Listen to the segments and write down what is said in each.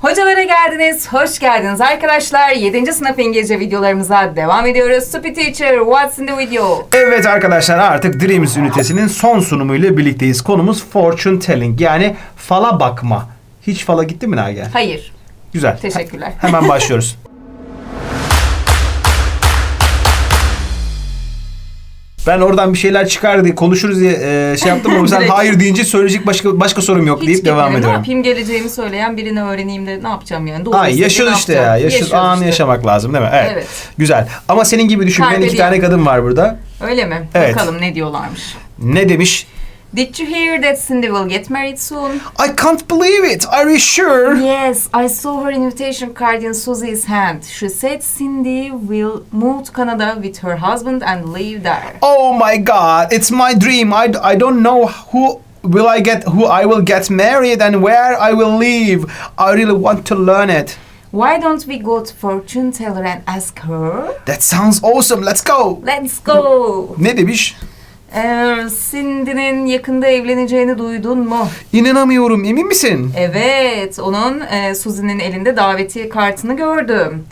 Hocalara geldiniz, hoş geldiniz arkadaşlar. 7. sınıf İngilizce videolarımıza devam ediyoruz. Stupid Teacher, what's in the video? Evet arkadaşlar artık Dreams ünitesinin son sunumuyla birlikteyiz. Konumuz fortune telling yani fala bakma. Hiç fala gitti mi Nagihan? Hayır, Güzel. teşekkürler. Hemen başlıyoruz. Ben oradan bir şeyler çıkar diye konuşuruz diye e, şey yaptım ama sen Direkt. hayır deyince söyleyecek başka başka sorum yok Hiç deyip devam gitmedim. Ne ediyorum. yapayım geleceğimi söyleyen birini öğreneyim de ne yapacağım yani? Doğru Ay yaşıyoruz işte ya. Yaşıyoruz. Yaşıyoruz Anı işte. yaşamak lazım değil mi? Evet. Evet. Güzel. Ama senin gibi düşünmeyen iki tane kadın var burada. Öyle mi? Evet. Bakalım ne diyorlarmış. Ne demiş? Did you hear that Cindy will get married soon? I can't believe it. Are you sure? Yes, I saw her invitation card in Susie's hand. She said Cindy will move to Canada with her husband and live there. Oh my god, it's my dream. I, I don't know who will I get who I will get married and where I will live. I really want to learn it. Why don't we go to fortune teller and ask her? That sounds awesome. Let's go. Let's go. Ne demiş? Ee, Cindy'nin yakında evleneceğini duydun mu? İnanamıyorum. Emin misin? Evet, onun e, Susie'nin elinde davetiye kartını gördüm.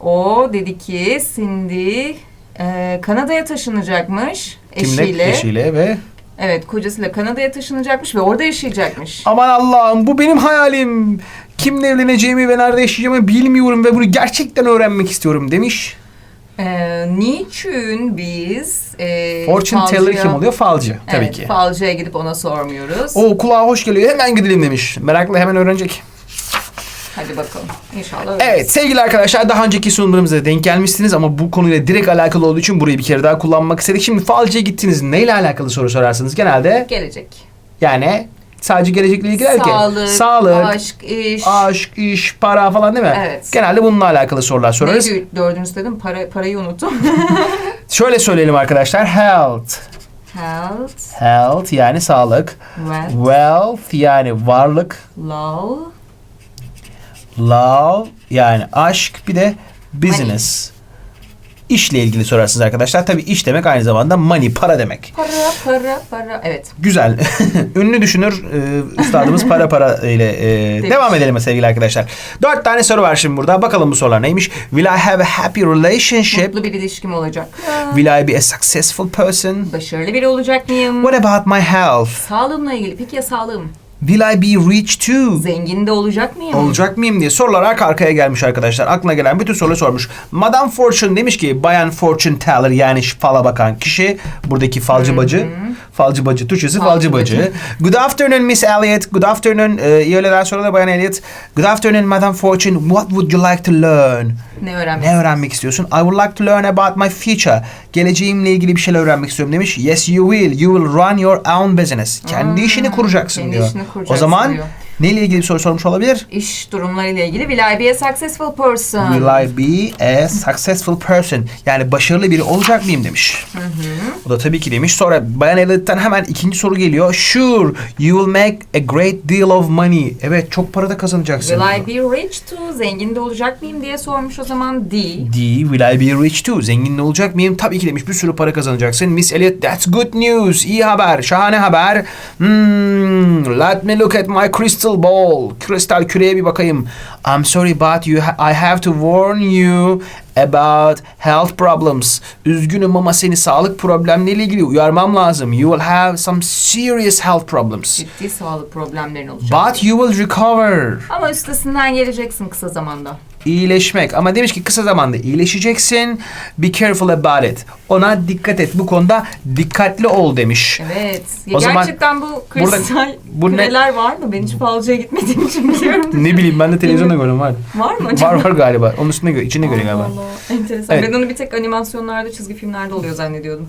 O dedi ki Cindy e, Kanada'ya taşınacakmış Kimle? eşiyle. Eşiyle ve Evet, kocasıyla Kanada'ya taşınacakmış ve orada yaşayacakmış. aman Allah'ım bu benim hayalim. Kimle evleneceğimi ve nerede yaşayacağımı bilmiyorum ve bunu gerçekten öğrenmek istiyorum demiş. Ee, niçin biz e, Fortune teller falcıya- kim oluyor? Falcı tabii evet, ki. Falcıya gidip ona sormuyoruz. O kulağa hoş geliyor. Hemen gidelim demiş. Merakla hemen öğrenecek. Hadi bakalım. İnşallah öyle. Evet sevgili arkadaşlar daha önceki sunumlarımıza denk gelmişsiniz ama bu konuyla direkt alakalı olduğu için burayı bir kere daha kullanmak istedik. Şimdi falcıya gittiniz neyle alakalı soru sorarsınız genelde? Gelecek. Yani sadece gelecekle ilgili değil ki. Sağlık, Sağlık, aşk, iş. aşk, iş, para falan değil mi? Evet. Genelde bununla alakalı sorular sorarız. Neydi dördüncüsü dedim? Para, parayı unuttum. Şöyle söyleyelim arkadaşlar. Health. Health, Health yani sağlık. wealth, Wealth yani varlık. love, Love yani aşk bir de business. İşle ilgili sorarsınız arkadaşlar. Tabii iş demek aynı zamanda money, para demek. para, para, para. Evet. Güzel. Ünlü düşünür e, üstadımız para para ile e, devam edelim sevgili arkadaşlar. Dört tane soru var şimdi burada. Bakalım bu sorular neymiş? Will I have a happy relationship? Mutlu bir ilişkim olacak. Will I be a successful person? Başarılı biri olacak mıyım? What about my health? Sağlığımla ilgili. Peki ya sağlığım? Will I be rich too? Zengin de olacak mıyım? Olacak mıyım diye sorular arka arkaya gelmiş arkadaşlar. Aklına gelen bütün soruları sormuş. Madame Fortune demiş ki Bayan Fortune Teller yani fala bakan kişi buradaki falcı bacı. Falcı bacı Türkçesi falcı, Falcı bacı. bacı. Good afternoon Miss Elliot. Good afternoon. E, iyi öğleden sonra da Bayan Elliot. Good afternoon Madame Fortune. What would you like to learn? Ne öğrenmek? Ne öğrenmek istiyorsun? I would like to learn about my future. Geleceğimle ilgili bir şeyler öğrenmek istiyorum demiş. Yes you will. You will run your own business. Kendi işini kuracaksın kendi diyor. işini o kuracaksın zaman diyor. Neyle ilgili bir soru sormuş olabilir? İş durumlarıyla ilgili. Will I be a successful person? Will I be a successful person? Yani başarılı biri olacak mıyım demiş. O da tabii ki demiş. Sonra Bayan Elliot'tan hemen ikinci soru geliyor. Sure, you will make a great deal of money. Evet, çok para da kazanacaksın. Will I be rich too? Zengin de olacak mıyım diye sormuş o zaman D. D. Will I be rich too? Zengin de olacak mıyım? Tabii ki demiş. Bir sürü para kazanacaksın. Miss Elliot, that's good news. İyi haber. Şahane haber. Hmm, let me look at my crystal ball. Kristal küreye bir bakayım. I'm sorry but you ha- I have to warn you about health problems. Üzgünüm ama seni sağlık problemleriyle ilgili uyarmam lazım. You will have some serious health problems. Ciddi sağlık problemlerin olacak. But you will recover. Ama üstesinden geleceksin kısa zamanda. İyileşmek. Ama demiş ki kısa zamanda iyileşeceksin. Be careful about it. Ona dikkat et. Bu konuda dikkatli ol demiş. Evet. Ya O zaman gerçekten bu burada- kristal bu ne- var mı? Ben hiç falcıya gitmediğim için biliyorum. Ne bileyim ben de televizyonda gördüm var. var mı acaba? Var var galiba. Onun üstünde göre, içinde göre Allah galiba. Allah, Enteresan. Evet. Ben onu bir tek animasyonlarda, çizgi filmlerde oluyor zannediyordum.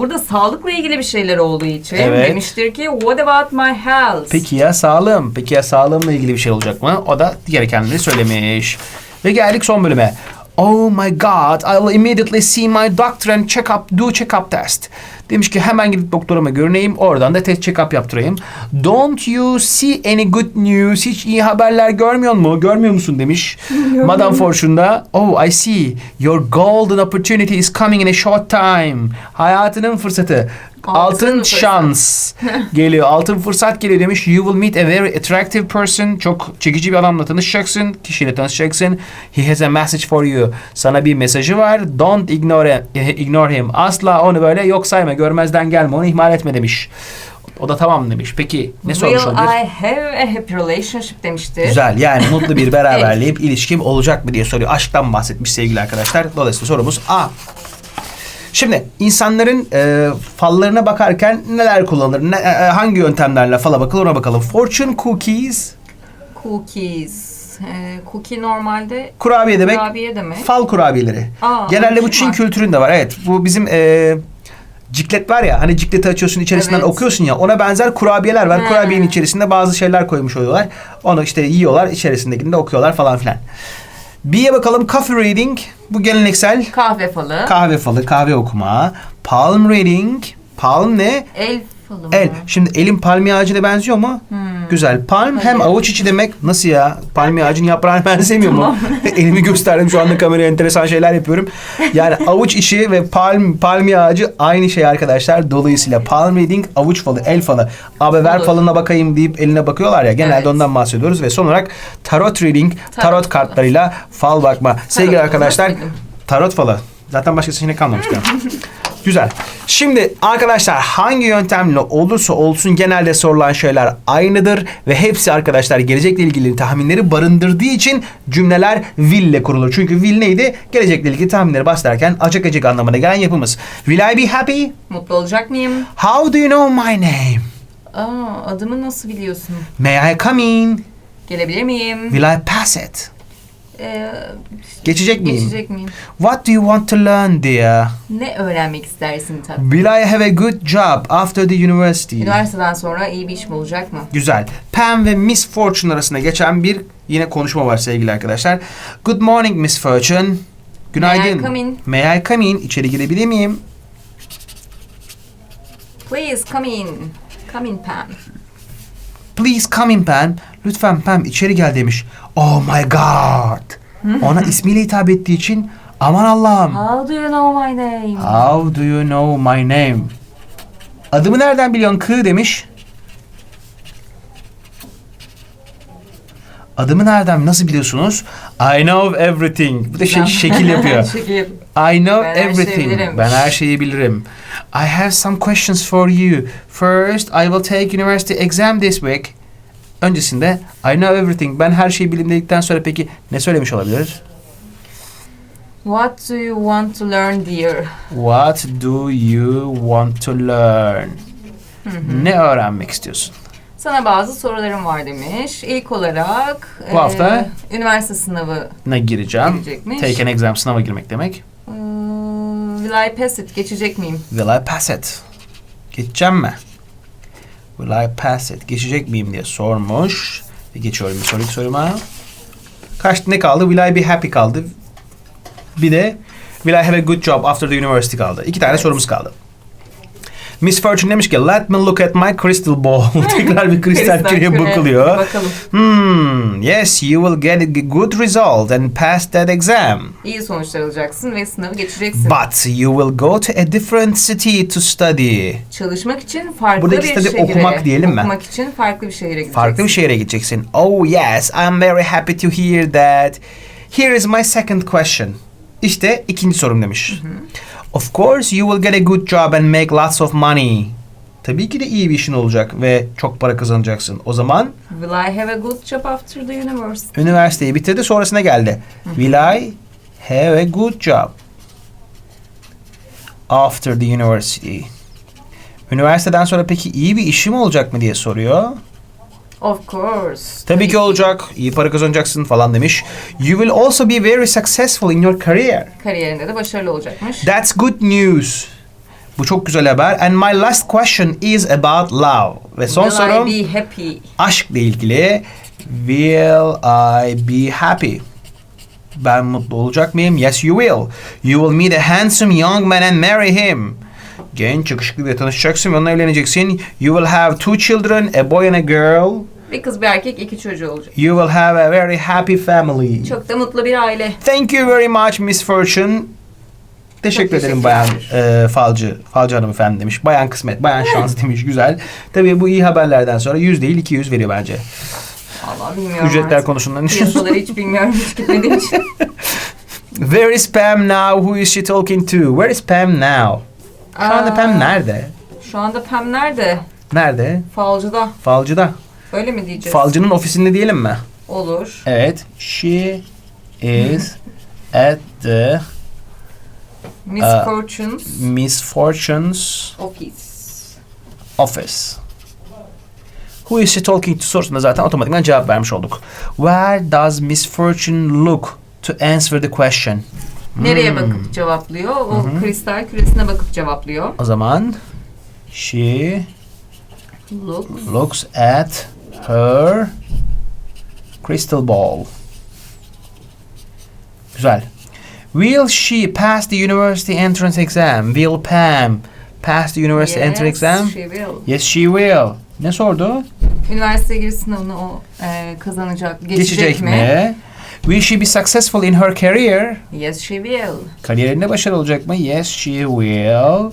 Burada sağlıkla ilgili bir şeyler olduğu için Evet. demiştir ki What about my health? Peki ya sağlığım? Peki ya sağlığımla ilgili bir şey olacak mı? O da gerekenleri söylemiş. Ve geldik son bölüme. Oh my god, I will immediately see my doctor and check up, do check up test. Demiş ki hemen gidip doktoruma görüneyim, oradan da test check up yaptırayım. Don't you see any good news? Hiç iyi haberler görmüyor mu? Görmüyor musun demiş. Madame Fortune'da, oh I see, your golden opportunity is coming in a short time. Hayatının fırsatı Altın şans geliyor. Altın fırsat geliyor demiş. You will meet a very attractive person. Çok çekici bir adamla tanışacaksın. Kişiyle tanışacaksın. He has a message for you. Sana bir mesajı var. Don't ignore, ignore him. Asla onu böyle yok sayma. Görmezden gelme. Onu ihmal etme demiş. O da tamam demiş. Peki ne sormuş Will olabilir? I have a happy relationship demiştir. Güzel yani mutlu bir beraberliğim, ilişkim olacak mı diye soruyor. Aşktan bahsetmiş sevgili arkadaşlar. Dolayısıyla sorumuz A. Şimdi insanların e, fallarına bakarken neler kullanılır? Ne, e, hangi yöntemlerle fala bakılır ona bakalım. Fortune cookies, Cookies. Cookie normalde kurabiye demek. kurabiye demek. Fal kurabiyeleri. Aa, Genelde bu Çin var. kültüründe var. Evet bu bizim e, ciklet var ya hani cikleti açıyorsun içerisinden Evet. okuyorsun ya ona benzer kurabiyeler var. He. Kurabiyenin içerisinde bazı şeyler koymuş oluyorlar. Onu işte yiyorlar içerisindekini de okuyorlar falan filan. B'ye bakalım coffee reading. Bu geleneksel Kahve falı. kahve falı, kahve okuma. Palm reading. Palm ne? El falı mı? El. Şimdi elin palmiye ağacına benziyor mu? Güzel. Palm hem Hayır. avuç içi demek. Nasıl ya? Palmiye ağacının yaprağına benzemiyor mu? Elimi gösterdim şu anda kameraya enteresan şeyler yapıyorum. Yani avuç içi ve palm palmiye ağacı aynı şey arkadaşlar. Dolayısıyla palm reading avuç falı, el falı. Abi ver Olur. falına bakayım deyip eline bakıyorlar ya. Genelde Evet. ondan bahsediyoruz ve son olarak tarot reading, tarot, Tarot kartlarıyla fal bakma. Sevgili falı, arkadaşlar, tarot falı. Zaten başka seçenek kalmamıştı. Güzel. Şimdi arkadaşlar hangi yöntemle olursa olsun genelde sorulan şeyler aynıdır ve hepsi arkadaşlar gelecekle ilgili tahminleri barındırdığı için cümleler will ile kurulur. Çünkü will neydi? Gelecekle ilgili tahminleri bahsederken açık açık anlamına gelen yapımız. Will I be happy? Mutlu olacak mıyım? How do you know my name? Aa, adımı nasıl biliyorsun? May I come in? Gelebilir miyim? Will I pass it? Ee, Geçecek miyim? geçecek miyim? What do you want to learn dear? Ne öğrenmek istersin tabii? Will I have a good job after the university? Üniversiteden sonra iyi bir işim olacak mı? Güzel. Pam ve Miss Fortune arasında geçen bir yine konuşma var sevgili arkadaşlar. Good morning Miss Fortune. Günaydın. May I come in? May I come in? İçeri girebilir miyim? Please come in. Come in Pam. Please come in Pam. Lütfen Pam içeri gel demiş. Oh my god. Ona ismiyle hitap ettiği için aman Allah'ım. How do you know my name? How do you know my name? Adımı nereden biliyorsun kı demiş. Adımı nereden nasıl biliyorsunuz? I know everything. Bu da şey, şekil yapıyor. Şekil yap- I know Ben her şeyi everything. bilirim. ben her şeyi bilirim. I have some questions for you. First, I will take university exam this week. Öncesinde I know everything. Ben her şeyi bilirim dedikten sonra peki ne söylemiş olabilir? What do you want to learn dear? What do you want to learn? Ne öğrenmek istiyorsun? Sana bazı sorularım var demiş. İlk olarak Bu hafta? üniversite sınavı Ne gireceğim? Girecekmiş. Take an exam sınava girmek demek. Ee, will I pass it? Geçecek miyim? Will I pass it? Geçeceğim mi? Will I pass it? Geçecek miyim diye sormuş. Ve geçiyorum bir sonraki soruma. Kaç ne kaldı? Will I be happy kaldı. Bir de Will I have a good job after the university kaldı. İki tane sorumuz kaldı. Miss Fortune demiş ki let me look at my crystal ball. Tekrar bir kristal küreye küre. bakılıyor. Bakalım. Hmm, yes, you will get a good result and pass that exam. İyi sonuçlar alacaksın ve sınavı geçeceksin. But you will go to a different city to study. Çalışmak için farklı Buradaki bir şehire. okumak diyelim mi? Okumak için farklı bir şehire gideceksin. Farklı bir şehre gideceksin. Oh yes, I'm very happy to hear that. Here is my second question. İşte ikinci sorum demiş. Of course you will get a good job and make lots of money. Tabii ki de iyi bir işin olacak ve çok para kazanacaksın. O zaman Will I have a good job after the university? üniversiteyi bitirdi sonrasına geldi. Will I have a good job after the university? Üniversiteden sonra peki iyi bir işim olacak mı diye soruyor. Of course. Tabii ki olacak. İyi para kazanacaksın falan demiş. You will also be very successful in your career. Kariyerinde de başarılı olacakmış. That's good news. Bu çok güzel haber. And my last question is about love. Ve son Will sorum I be happy? aşkla ilgili. Will I be happy? Ben mutlu olacak mıyım? Yes you will. You will meet a handsome young man and marry him. Genç yakışıklı ile tanışacaksın ve onunla evleneceksin. You will have two children, a boy and a girl. Bir kız bir erkek iki çocuğu olacak. You will have a very happy family. Çok da mutlu bir aile. Thank you very much Miss Fortune. Teşekkür Çok ederim bayan e, falcı, falcı hanımefendi demiş. Bayan kısmet, bayan şans demiş. Güzel. Tabii bu iyi haberlerden sonra 100 değil 200 veriyor bence. Allah bilmiyorum Ücretler artık. konusunda ne düşünüyorsun? Piyasaları hiç bilmiyorum hiç gitmediğim için. Where is Pam now? Who is she talking to? Where is Pam now? Şu anda Pam nerede? Şu anda Pam nerede? Nerede? Falcıda. Falcıda. Öyle mi diyeceğiz? Falcının ofisinde diyelim mi? Olur. Evet. She is at the Miss Aa. Fortunes Miss Fortune's Office. office. Who is she talking to sorusuna zaten otomatikman cevap vermiş olduk. Where does Miss Fortune look to answer the question? Nereye Hmm. bakıp cevaplıyor? O kristal küresine bakıp cevaplıyor. O zaman she Look. looks at her crystal ball. Güzel. Will she pass the university entrance exam? Will Pam pass the university entrance exam? she will. Yes, she will. Ne sordu? Üniversite giriş sınavını o e, kazanacak, Geçecek mi? Will she be successful in her career? Yes, she will. Kariyerinde başarılı olacak mı? Yes, she will.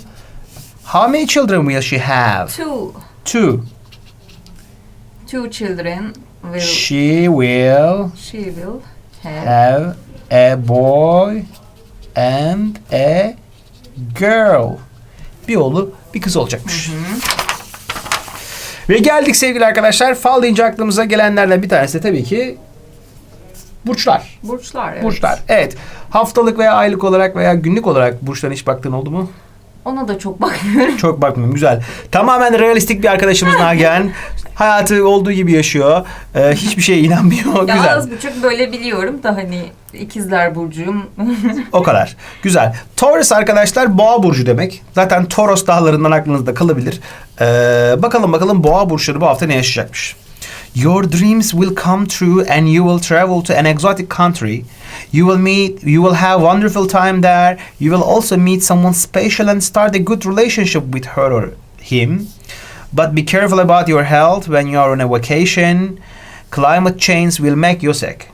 How many children will she have? Two, Two. two children will, She will she will have. have a boy and a girl. Bir oğlu, bir kız olacakmış. Ve geldik sevgili arkadaşlar. Fal deyince aklımıza gelenlerden bir tanesi de tabii ki burçlar. Burçlar, evet. Burçlar. Evet. Haftalık veya aylık olarak veya günlük olarak burçlara hiç baktığın oldu mu? Ona da çok bakmıyorum. Çok bakmıyorum. Güzel. Tamamen realistik bir arkadaşımız Nagihan. Hayatı olduğu gibi yaşıyor. Ee, hiçbir şeye inanmıyor. Ya Güzel. az buçuk böyle biliyorum da hani ikizler burcuyum. O kadar. Güzel. Taurus arkadaşlar boğa burcu demek. Zaten Toros dağlarından aklınızda kalabilir. Ee, bakalım bakalım boğa burçları bu hafta ne yaşayacakmış. Your dreams will come true and you will travel to an exotic country. You will meet, you will have wonderful time there. You will also meet someone special and start a good relationship with her or him. But be careful about your health when you are on a vacation. Climate change will make you sick.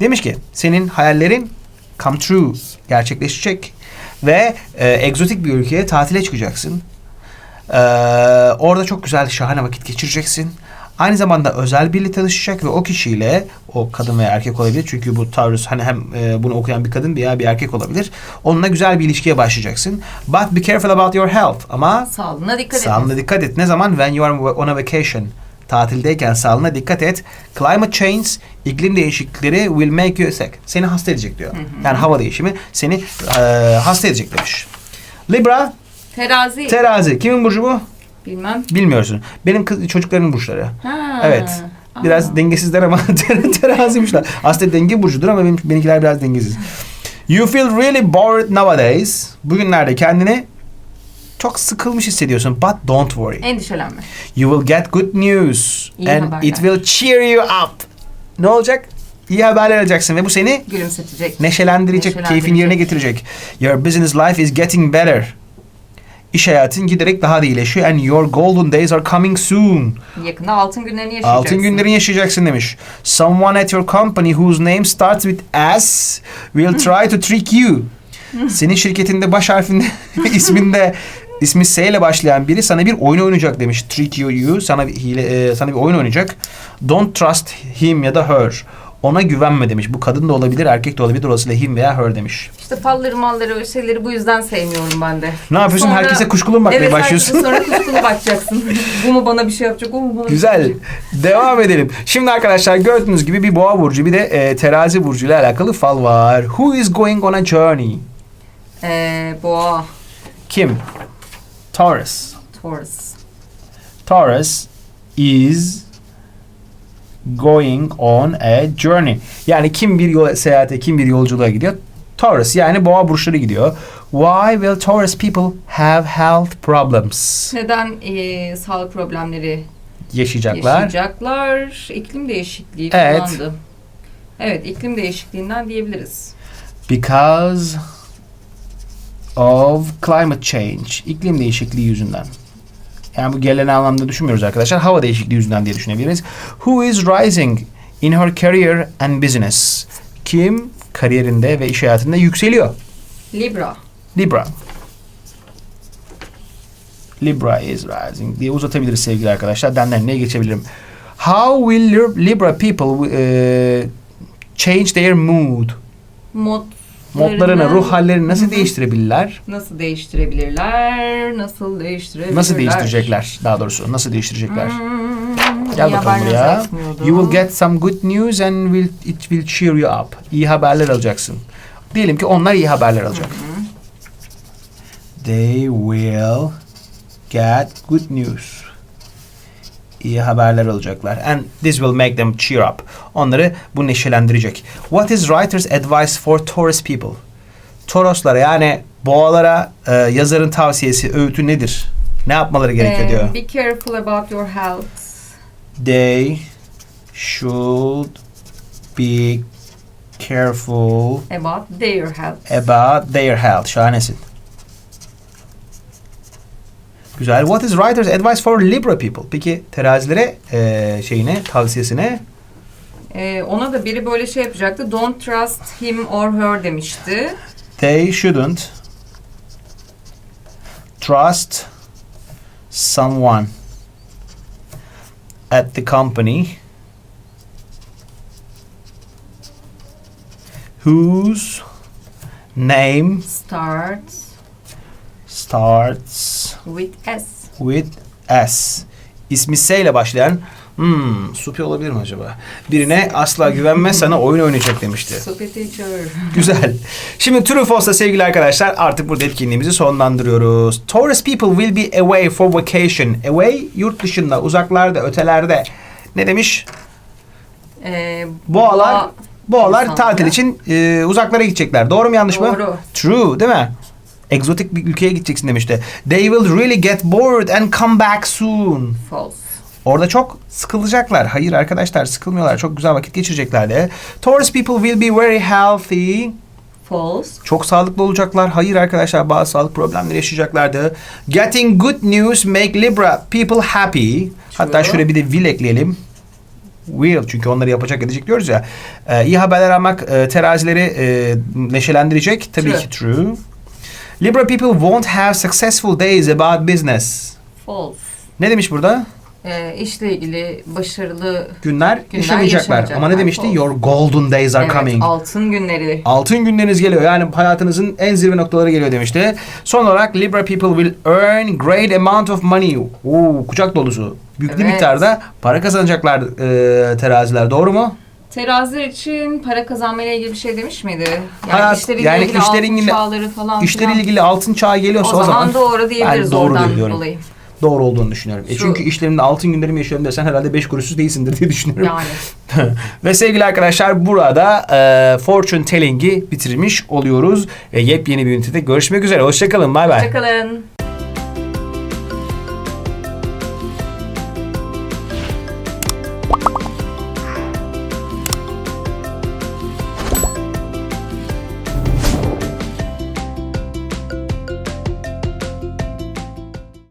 Demiş ki senin hayallerin come true gerçekleşecek ve e, egzotik bir ülkeye tatile çıkacaksın. Ee, orada çok güzel şahane vakit geçireceksin. Aynı zamanda özel biriyle tanışacak ve o kişiyle o kadın veya erkek olabilir. Çünkü bu Taurus hani hem e, bunu okuyan bir kadın veya bir erkek olabilir. Onunla güzel bir ilişkiye başlayacaksın. But be careful about your health. Ama Sağlığına dikkat edin. Sağlığına dikkat et. Ne zaman? When you are on a vacation. Tatildeyken sağlığına dikkat et. Climate change, iklim değişiklikleri will make you sick. Seni hasta edecek diyor. Yani hava değişimi seni e, hasta edecek demiş. Libra, Terazi. terazi. Kimin burcu bu? Bilmem. Bilmiyorsun. Benim kız, çocuklarımın burçları. Ha. Evet. Biraz Aa. dengesizler ama ter- teraziymişler. Aslında denge burcudur ama benim, benimkiler biraz dengesiz. You feel really bored nowadays. Bugünlerde kendini çok sıkılmış hissediyorsun. But don't worry. Endişelenme. You will get good news İyi and haberler. it will cheer you up. Ne olacak? İyi haberler alacaksın ve bu seni Gülümsetecek. neşelendirecek, Neşelendirecek. keyfini yerine getirecek. Your business life is getting better. İş hayatın giderek daha da iyileşiyor and your golden days are coming soon. Yakında altın günlerini yaşayacaksın. Altın günlerini yaşayaksın demiş. Someone at your company whose name starts with S will try to trick you. Senin şirketinde baş harfinde isminde ismi S ile başlayan biri sana bir oyun oynayacak demiş. Trick you, you sana hile, e, sana bir oyun oynayacak. Don't trust him ya da her. Ona güvenme demiş. Bu kadın da olabilir, erkek de olabilir. Dolayısıyla him veya her demiş. İşte falları malları o şeyleri bu yüzden sevmiyorum ben de. Ne yapıyorsun? Sonra- Herkese kuşkulu mu bakmaya evet, başlıyorsun? Evet sonra kuşkulu bakacaksın. bu mu bana bir şey yapacak, o mu bana şey Güzel. yapacak? Devam edelim. Şimdi arkadaşlar gördüğünüz gibi bir boğa burcu bir de e, terazi burcu ile alakalı fal var. Who is going on a journey? Ee, boğa, Kim? Taurus. Taurus. Taurus is going on a journey. Yani kim bir yol seyahate, kim bir yolculuğa gidiyor? Taurus yani boğa burçları gidiyor. Why will Taurus people have health problems? Neden ee, sağlık problemleri Yaşayacaklar. yaşayacaklar? İklim değişikliği Evet. Evet, iklim değişikliğinden diyebiliriz. Because of climate change. İklim değişikliği yüzünden. Yani bu gelen anlamda düşünmüyoruz arkadaşlar. Hava değişikliği yüzünden diye düşünebiliriz. Who is rising in her career and business? Kim kariyerinde ve iş hayatında yükseliyor? Libra. Libra. Libra is rising diye uzatabiliriz sevgili arkadaşlar. Benden neye geçebilirim? How will Lib- Libra people uh, change their mood? Modlarını Modlarını, ruh hallerini nasıl değiştirebilirler? Nasıl değiştirebilirler? Nasıl değiştirebilirler? Nasıl değiştirecekler daha doğrusu? Nasıl değiştirecekler? Hmm, Gel iyi bakalım buraya. You will get some good news and will, it will cheer you up. İyi haberler alacaksın. Diyelim ki onlar iyi haberler alacak. They will get good news. İyi haberler alacaklar. And this will make them cheer up. Onları bu neşelendirecek. What is writer's advice for Taurus people? Toroslara yani boğalara e, yazarın tavsiyesi, öğütü nedir? Ne yapmaları gerekiyor Ee, diyor. Be careful about your health. They should be careful About their health. about their health. Şahanesin. Güzel. What is writer's advice for Libra people? Peki terazilere eee şeyine, tavsiyesine Ee, ona da biri böyle şey yapacaktı. Don't trust him or her demişti. they shouldn't trust someone at the company whose name Start starts with S. with S. İsmi S ile başlayan hmm, Supi olabilir mi acaba? Birine asla güvenme sana oyun oynayacak demişti. Super teacher. Güzel. Şimdi True False'da sevgili arkadaşlar artık burada etkinliğimizi sonlandırıyoruz. Taurus people will be away for vacation. Away yurt dışında, uzaklarda, ötelerde. Ne demiş? Ee, Boğalar boğa- boğalar tatil için e, uzaklara gidecekler. Doğru mu yanlış mı? Doğru. True değil mi? Egzotik bir ülkeye gideceksin demişti. They will really get bored and come back soon. False. Orada çok sıkılacaklar. Hayır arkadaşlar sıkılmıyorlar. Çok güzel vakit geçirecekler de. Taurus people will be very healthy. False. Çok sağlıklı olacaklar. Hayır arkadaşlar bazı sağlık problemleri yaşayacaklardı. Getting good news make Libra people happy. Hatta şöyle bir de will ekleyelim. Will çünkü onları yapacak edecek diyoruz ya. Ee, iyi haberler almak e, terazileri e, neşelendirecek. Tabii True. ki true. Libra people won't have successful days about business. False. Ne demiş burada? Ee, işle ilgili başarılı Günler, Günler yaşamayacaklar. yaşamayacaklar. Ama ne demişti? False. Your golden days are evet, coming. altın günleri. Altın günleriniz geliyor. Yani hayatınızın en zirve noktaları geliyor demişti. Son olarak Libra people will earn great amount of money. Oo, kucak dolusu. Büyük bir Evet. miktarda para kazanacaklar e, teraziler. Doğru mu? Teraziler için para kazanmayla ilgili bir şey demiş miydi? Yani Hayat- işleriyle yani ilgili işleriyle- altın çağları falan İşleri filan. ilgili altın çağı geliyorsa o, o, zaman, doğru diyebiliriz doğru oradan diyorum. dolayı. doğru olduğunu düşünüyorum. E çünkü işlerinde altın günlerimi yaşıyorum desen herhalde beş kuruşsuz değilsindir diye düşünüyorum. Yani. Ve sevgili arkadaşlar burada e, Fortune Telling'i bitirmiş oluyoruz. E, yepyeni bir ünitede görüşmek üzere. Hoşçakalın. Bay bay. Hoşçakalın.